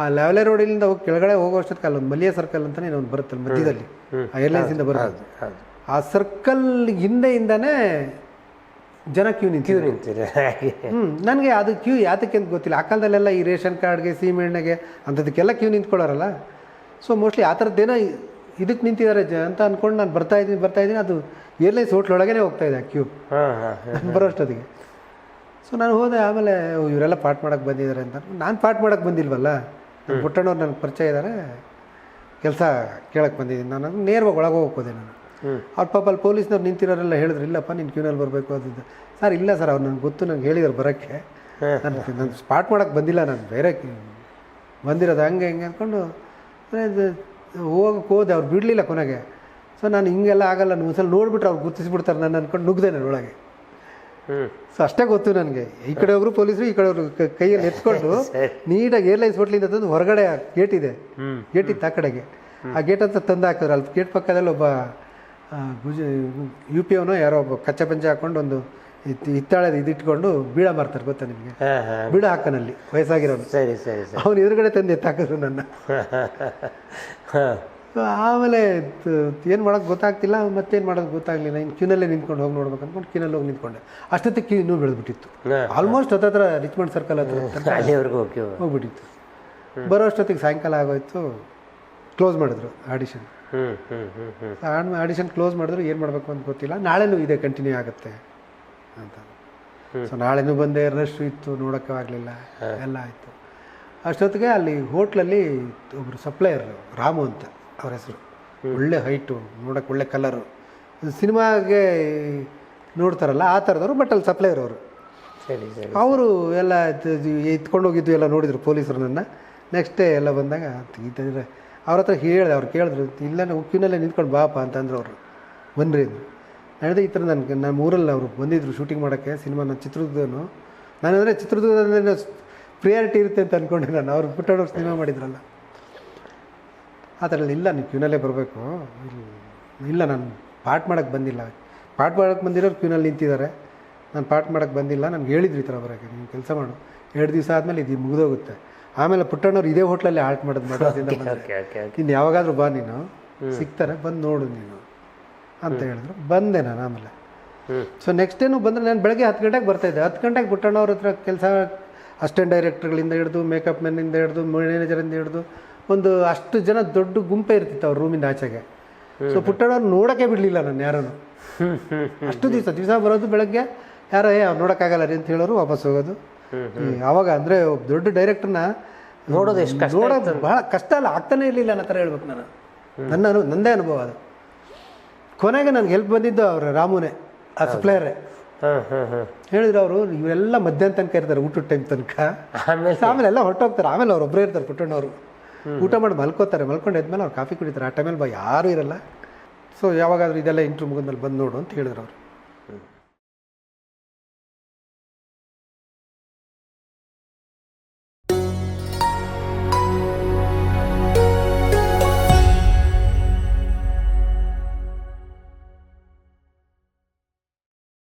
ಆ ಲ್ಯಾವ್ಲೆ ರೋಡಿಂದ ಹೋಗಿ ಕೆಳಗಡೆ ಹೋಗೋ ಅಷ್ಟೊತ್ತಿಗೆ ಅಲ್ಲೊಂದು ಮಲಿಯ ಸರ್ಕಲ್ ಅಂತಲೇ ಒಂದು ಬರುತ್ತಲ್ಲ ಮಧ್ಯದಲ್ಲಿ. ಆ ಏರ್ಲೈನ್ಸಿಂದ ಬರೋದು ಆ ಸರ್ಕಲ್ ಹಿಂದೆಯಿಂದನೇ ಜನ ಕ್ಯೂ ನಿಂತು ಕ್ಯೂ ನಿಂತಿದೆ ಹಾಗೆ. ಹ್ಞೂ ನನಗೆ ಅದು ಕ್ಯೂ ಯಾತಕ್ಕೆ ಅಂತ ಗೊತ್ತಿಲ್ಲ. ಆ ಕಾಲದಲ್ಲೆಲ್ಲ ಈ ರೇಷನ್ ಕಾರ್ಡ್ಗೆ ಸೀಮೆಣ್ಣೆಗೆ ಅಂಥದಕ್ಕೆಲ್ಲ ಕ್ಯೂ ನಿಂತ್ಕೊಳ್ಳೋರಲ್ಲ. ಸೊ ಮೋಸ್ಟ್ಲಿ ಆ ಥರದ್ದೇನೋ ಇದಕ್ಕೆ ನಿಂತಿದ್ದಾರೆ ಜ ಅಂತ ಅಂದ್ಕೊಂಡು ನಾನು ಬರ್ತಾ ಇದ್ದೀನಿ ಬರ್ತಾ ಇದ್ದೀನಿ. ಅದು ಏರ್ಲೈನ್ಸ್ ಹೋಟ್ಲೊಳಗೇ ಹೋಗ್ತಾ ಇದೆ ಆ ಕ್ಯೂ ಹಾಂ ಹಾಂ ಬರೋಷ್ಟೊತ್ತಿಗೆ ಸೊ ನಾನು ಹೋದೆ ಆಮೇಲೆ ಓ, ಇವರೆಲ್ಲ ಪಾಠ ಮಾಡೋಕ್ಕೆ ಬಂದಿದ್ದಾರೆ ಅಂತ. ನಾನು ಪಾಠ ಮಾಡೋಕ್ಕೆ ಬಂದಿಲ್ವಲ್ಲ? ಪುಟ್ಟಣ್ಣವ್ರು ನನಗೆ ಪರಿಚಯ ಇದ್ದಾರೆ ಕೆಲಸ ಕೇಳಕ್ಕೆ ಬಂದಿದ್ದೀನಿ ನಾನು. ನೇರವಾಗಿ ಒಳಗೆ ಹೋಗ್ಬೋದೆ ನಾನು. ಅವ್ರ ಪಾಪ ಅಲ್ಲಿ ಪೊಲೀಸ್ನವ್ರು ನಿಂತಿರೋರೆಲ್ಲ ಹೇಳಿದ್ರು ಇಲ್ಲಪ್ಪ ನೀನು ಕ್ಯೂನಲ್ಲಿ ಬರಬೇಕು ಅದಿದ್ದ. ಸರ್ ಇಲ್ಲ ಸರ್ ಅವ್ರು ನನಗೆ ಗೊತ್ತು ನಂಗೆ ಹೇಳಿದ್ರು ಬರೋಕ್ಕೆ. ನಾನು ನಾನು ಸ್ಪಾಟ್ ಮಾಡೋಕ್ಕೆ ಬಂದಿಲ್ಲ ನಾನು ಬೇರೆ ಬಂದಿರೋದು ಹಂಗೆ ಹಿಂಗೆ ಅಂದ್ಕೊಂಡು ಹೋಗಕ್ಕೆ ಹೋದೆ ಅವ್ರು ಬಿಡಲಿಲ್ಲ ಕೊನೆಗೆ. ಸೊ ನಾನು ಹಿಂಗೆಲ್ಲ ಆಗಲ್ಲ ನೀವು ಒಂದ್ಸಲ ನೋಡಿಬಿಟ್ರೆ ಅವ್ರು ಗುರ್ತಿಸ್ಬಿಡ್ತಾರೆ ನಾನು ಅಂದ್ಕೊಂಡು ನುಗ್ದೆ ನಾನು ಒಳಗೆ. ಸೊ ಅಷ್ಟೇ ಗೊತ್ತು ನನಗೆ. ಈ ಕಡೆ ಹೋಗ್ರು ಪೊಲೀಸರು ಈ ಕಡೆ ಅವರು ಕೈಯಲ್ಲಿ ಎತ್ಕೊಂಡು <laughs> ನೀಟಾಗಿ ಏರ್ಲೈನ್ಸ್ ಹೋಟ್ಲಿಂದ ತಂದು ಹೊರಗಡೆ ಗೇಟ್ ಇದೆ. ಗೇಟ್ ಇತ್ತು ಆ ಕಡೆಗೆ. ಆ ಗೇಟ್ ಅಂತ ತಂದು ಹಾಕಿದ್ರು. ಅಲ್ಲಿ ಗೇಟ್ ಪಕ್ಕದಲ್ಲಿ ಒಬ್ಬ ಗುಜ ಯು ಪಿ ಅವನು ಯಾರೋ ಒಬ್ಬ ಕಚ್ಚೆ ಪಂಚೆ ಹಾಕೊಂಡು ಒಂದು ಇತ್ತಾಳೆ ಹಿತ್ತಾಳೆದು ಇದಿಟ್ಕೊಂಡು ಬೀಳ ಮಾಡ್ತಾರೆ ಗೊತ್ತಾ ನಿಮಗೆ? ಬೀಡ ಹಾಕನಲ್ಲಿ ವಯಸ್ಸಾಗಿರೋನು ಸರಿ ಸರಿ ಅವನು ಎದುರುಗಡೆ ತಂದು ಎತ್ತಾಕಿದ್ರು ನನ್ನ. ಆಮೇಲೆ ಏನು ಮಾಡೋಕ್ಕೆ ಗೊತ್ತಾಗ್ತಿಲ್ಲ ಮತ್ತೇನು ಮಾಡೋದು ಗೊತ್ತಾಗಲಿಲ್ಲ. ಇನ್ನು ಕ್ಯೂನಲ್ಲೇ ನಿಂತ್ಕೊಂಡು ಹೋಗಿ ನೋಡ್ಬೇಕು ಅಂದ್ಕೊಂಡು ಕ್ಯೂನಲ್ಲಿ ಹೋಗಿ ನಿಂತ್ಕೊಂಡೆ. ಅಷ್ಟೊತ್ತಿಗೆ ಕ್ಯೂ ಇನ್ನೂ ಬೆಳೆದ್ಬಿಟ್ಟಿತ್ತು ಆಲ್ಮೋಸ್ಟ್ ಹತ್ತತ್ರ ರಿಚ್ಮಂಡ್ ಸರ್ಕಲ್ ಹತ್ರ <laughs> ಹೋಗ್ಬಿಟ್ಟಿತ್ತು. ಬರೋ ಅಷ್ಟೊತ್ತಿಗೆ ಸಾಯಂಕಾಲ ಆಗೋಯ್ತು. ಕ್ಲೋಸ್ ಮಾಡಿದ್ರು ಆಡಿಷನ್ ಹ್ಞೂ ಹ್ಞೂ ಹ್ಞೂ ಹ್ಞೂ ಆಡಿಷನ್ ಕ್ಲೋಸ್ ಮಾಡಿದ್ರು ಏನು ಮಾಡಬೇಕು ಅಂತ ಗೊತ್ತಿಲ್ಲ. ನಾಳೆನೂ ಇದೆ ಕಂಟಿನ್ಯೂ ಆಗುತ್ತೆ ಅಂತ. ಸೊ ನಾಳೆನೂ ಬಂದೆ ರಶ್ ಇತ್ತು ನೋಡೋಕ್ಕೂ ಆಗಲಿಲ್ಲ. ಎಲ್ಲ ಆಯಿತು. ಅಷ್ಟೊತ್ತಿಗೆ ಅಲ್ಲಿ ಹೋಟ್ಲಲ್ಲಿ ಒಬ್ಬರು ಸಪ್ಲೈಯರ್ ರಾಮು ಅಂತ ಅವ್ರ ಹೆಸರು. ಒಳ್ಳೆ ಹೈಟು ನೋಡೋಕೆ ಒಳ್ಳೆ ಕಲರು ಸಿನಿಮಾಗೆ ನೋಡ್ತಾರಲ್ಲ ಆ ಥರದವರು ಬಟ್ ಅಲ್ಲಿ ಸಪ್ಲೈಯರ್ ಅವರು. ಸರಿ ಸರಿ ಅವರು ಎಲ್ಲ ಎತ್ಕೊಂಡು ಹೋಗಿದ್ದು ಎಲ್ಲ ನೋಡಿದರು ಪೊಲೀಸರು ನನ್ನ. ನೆಕ್ಸ್ಟ್ ಡೇ ಎಲ್ಲ ಬಂದಾಗ ಈತಂದ್ರೆ ಅವ್ರ ಹತ್ರ ಹೇಳಿದೆ, ಅವ್ರು ಕೇಳಿದ್ರು ಇಲ್ಲ ನಾವು ಕ್ಯೂನಲ್ಲೇ ನಿಂತ್ಕೊಂಡು ಬಾಪ ಅಂತಂದ್ರು ಅವರು. ಬನ್ನಿರಿ ಅಂದರು. ಹೇಳಿದೆ ಈ ಥರ ನನಗೆ ನಮ್ಮ ಊರಲ್ಲಿ ಅವರು ಬಂದಿದ್ದರು ಶೂಟಿಂಗ್ ಮಾಡೋಕ್ಕೆ ಸಿನಿಮಾ ನಾನು ಚಿತ್ರದುರ್ಗನು. ನಾನು ಅಂದರೆ ಚಿತ್ರದುರ್ಗದಲ್ಲಿ ಪ್ರಿಯಾರಿಟಿ ಇರುತ್ತೆ ಅಂತ ಅಂದ್ಕೊಂಡೆ ನಾನು. ಅವ್ರು ಪುಟ್ಟವ್ರು ಸಿನಿಮಾ ಮಾಡಿದ್ರಲ್ಲ. ಆ ಥರ ಇಲ್ಲ ನೀವು ಕ್ಯೂನಲ್ಲೇ ಬರಬೇಕು. ಇಲ್ಲ ನಾನು ಪಾಠ ಮಾಡೋಕ್ಕೆ ಬಂದಿಲ್ಲ. ಪಾಠ ಮಾಡೋಕ್ಕೆ ಬಂದಿರೋರು ಕ್ಯೂನಲ್ಲಿ ನಿಂತಿದ್ದಾರೆ. ನಾನು ಪಾಠ ಮಾಡೋಕ್ಕೆ ಬಂದಿಲ್ಲ. ನನಗೆ ಹೇಳಿದ್ರು ಈ ಥರ ಬರೋಕ್ಕೆ. ನೀವು ಕೆಲಸ ಮಾಡು. ಎರಡು ದಿವಸ ಆದಮೇಲೆ ಇದು ಮುಗಿದೋಗುತ್ತೆ. ಆಮೇಲೆ ಪುಟ್ಟಣ್ಣವ್ರು ಇದೇ ಹೋಟ್ಲಲ್ಲಿ ಆಲ್ಟ್ ಮಾಡೋದು ಮಾಡೋದ್ರಿಂದ ಇನ್ನು ಯಾವಾಗಾದ್ರೂ ಬಾ ನೀನು. ಸಿಗ್ತಾರೆ ಬಂದು ನೋಡು ನೀನು ಅಂತ ಹೇಳಿದ್ರು. ಬಂದೆ ನಾನು ಆಮೇಲೆ. ಸೊ ನೆಕ್ಸ್ಟ್ ಏನು ಬಂದರೆ ನಾನು ಬೆಳಗ್ಗೆ ಹತ್ತು ಗಂಟೆಗೆ ಬರ್ತಾಯಿದ್ದೆ ಹತ್ತು ಗಂಟೆಗೆ ಪುಟ್ಟಣ್ಣವ್ರ ಹತ್ರ ಕೆಲಸ ಅಸ್ಟೆಂಟ್ ಡೈರೆಕ್ಟರ್ಗಳಿಂದ ಹಿಡಿದು ಮೇಕಪ್ ಮೆನ್ನಿಂದ ಹಿಡಿದು ಮ್ಯಾನೇಜರಿಂದ ಹಿಡಿದು ಒಂದು ಅಷ್ಟು ಜನ ದೊಡ್ಡ ಗುಂಪೇ ಇರ್ತಿತ್ತು ಅವ್ರ ರೂಮಿಂದ ಆಚೆಗೆ. ಸೊ ಪುಟ್ಟಣ್ಣವ್ರು ನೋಡೋಕೆ ಬಿಡಲಿಲ್ಲ ನಾನು ಹ್ಞೂ ಅಷ್ಟು ದಿವಸ ದಿವಸ ಬರೋದು ಬೆಳಗ್ಗೆ. ಯಾರೋ ಏ ಅವ್ರು ನೋಡೋಕ್ಕಾಗಲ್ಲ ರೀ ಅಂತ ಹೇಳೋರು ವಾಪಸ್ ಹೋಗೋದು. ಆವಾಗ ಅಂದರೆ ಒಬ್ಬ ದೊಡ್ಡ ಡೈರೆಕ್ಟರ್ನ ನೋಡೋದು ಎಷ್ಟು ಕಷ್ಟ ನೋಡೋದು ಬಹಳ ಕಷ್ಟ ಅಲ್ಲ ಆಗ್ತಾನೆ ಇರಲಿಲ್ಲ ಅನ್ನೋ ಥರ ಹೇಳ್ಬೇಕು ನಾನು. ನನ್ನ ಅನು ನಂದೇ ಅನುಭವ ಅದು. ಕೊನೆಗೆ ನನಗೆ ಹೆಲ್ಪ್ ಬಂದಿದ್ದು ಅವ್ರ ರಾಮುನೇ ಆ ಸಪ್ಲೈಯರೇ ಹಾಂ ಹಾಂ ಹಾಂ. ಹೇಳಿದ್ರು ಅವರು ಇವರೆಲ್ಲ ಮಧ್ಯಾಹ್ನ ತನಕ ಇರ್ತಾರೆ ಊಟದ ಟೈಮ್ ತನಕ. ಆಮೇಲೆ? ಆಮೇಲೆ ಎಲ್ಲ ಹೊರಟೋಗ್ತಾರೆ. ಆಮೇಲೆ ಅವ್ರು ಒಬ್ಬರೇ ಇರ್ತಾರೆ ಪುಟ್ಟಣ್ಣವರು. ಊಟ ಮಾಡಿ ಮಲ್ಕೋತಾರೆ. ಮಲ್ಕೊಂಡು ಎದ್ಮೇಲೆ ಅವ್ರು ಕಾಫಿ ಕುಡಿತಾರೆ. ಆ ಟೈಮಲ್ಲಿ ಬಾ ಯಾರೂ ಇರಲ್ಲ. ಸೊ ಯಾವಾಗಾದ್ರೂ ಇದೆಲ್ಲ ಇಂಟ್ರೂ ಮುಗಿದ್ಮೇಲೆ ಬಂದು ನೋಡು ಅಂತ ಹೇಳಿದ್ರು ಅವರು.